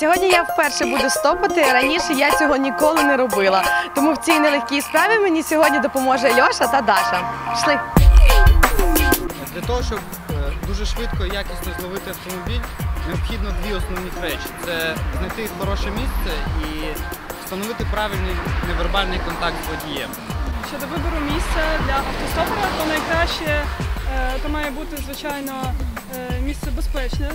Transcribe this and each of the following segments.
Сьогодні я вперше буду стопати. Раніше я цього ніколи не робила. Тому в цій нелегкій справі мені сьогодні допоможе Льоша та Даша. Пішли. Для того, щоб е, дуже швидко і якісно зловити автомобіль, необхідно дві основні речі: це знайти хороше місце і встановити правильний невербальний контакт з водієм. Щодо вибору місця для автостопера, то найкраще е, то має бути, звичайно, е, місце безпечне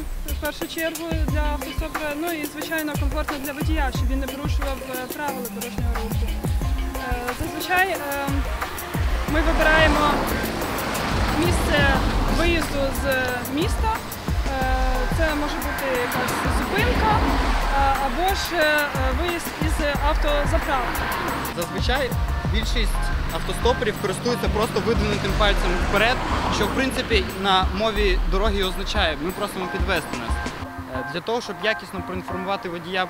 першу чергу для автостопера, ну і звичайно комфортне для водія, щоб він не порушував е, правила дорожнього руху. Е, Зазвичай е, ми вибираємо місце виїзду з міста. Це може бути якась зупинка або ж виїзд із автозаправки. Зазвичай більшість автостоперів користуються просто видвинутим пальцем вперед, що в принципі на мові дороги означає, ми просимо підвести нас. Е, Для того, щоб якісно проінформувати водія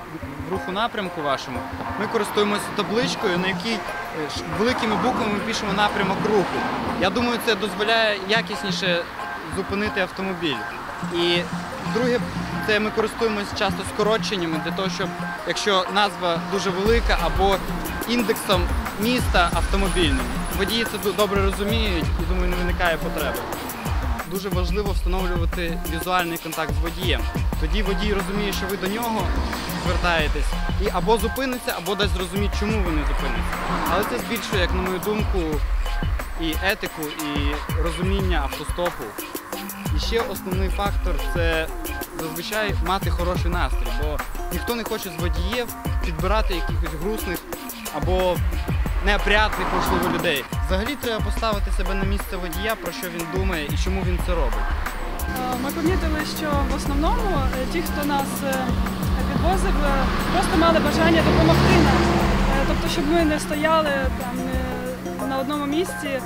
в руху напрямку вашому, ми користуємося табличкою, на якій е, великими буквами ми пишемо напрямок руху. Я думаю, це дозволяє якісніше зупинити автомобіль. І друге, це ми користуємося часто скороченнями для того, щоб якщо назва дуже велика або індексом міста автомобільним, водії це добре розуміють і думаю, не виникає потреби. Дуже важливо встановлювати візуальний контакт з водієм. Тоді водій розуміє, що ви до нього звертаєтесь, і або зупиниться, або дасть зрозуміти, чому ви не зупиниться. Але це збільшує, як на мою думку, і етику, і розуміння автостопу. І ще основний фактор це зазвичай мати хороший настрій, бо ніхто не хоче з водіїв підбирати якихось грустних або неопрятних, можливо, людей. Взагалі треба поставити себе на місце водія, про що він думає і чому він це робить. Е, Ми помітили, що в основному е, ті, хто нас е, підвозив, просто мали бажання допомогти нам. Тобто, щоб ми не стояли там на одному місці,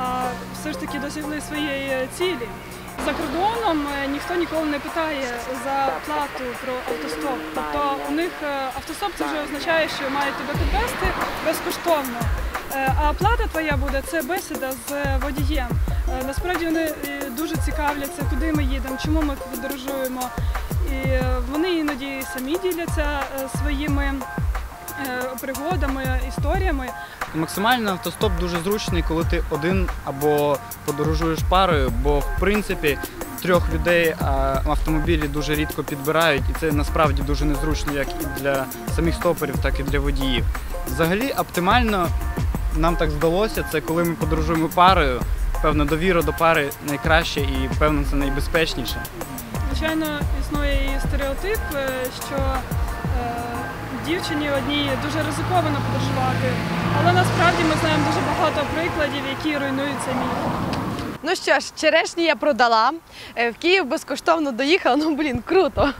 а все ж таки досягли своєї цілі. За кордоном е, ніхто ніколи не питає за плату про автостоп. Тобто у них е, автостоп це вже означає, що мають тебе підвезти безкоштовно. Е, А плата твоя буде це бесіда з водієм. Насправді вони дуже цікавляться, куди ми їдемо, чому ми подорожуємо. І вони іноді самі діляться своїми пригодами, історіями. Максимально автостоп дуже зручний, коли ти один або подорожуєш парою, бо в принципі трьох людей автомобілі дуже рідко підбирають, і це насправді дуже незручно як і для самих стоперів, так і для водіїв. Взагалі, оптимально нам так здалося, це коли ми подорожуємо парою. Певно, довіра до пари найкраще і певно це найбезпечніше. Звичайно, існує і стереотип, е, що е, дівчині одній дуже ризиковано подорожувати. Але насправді ми знаємо дуже багато прикладів, які руйнуються міф. Ну що ж, черешні я продала. Е, В Київ безкоштовно доїхала. Ну блін, круто.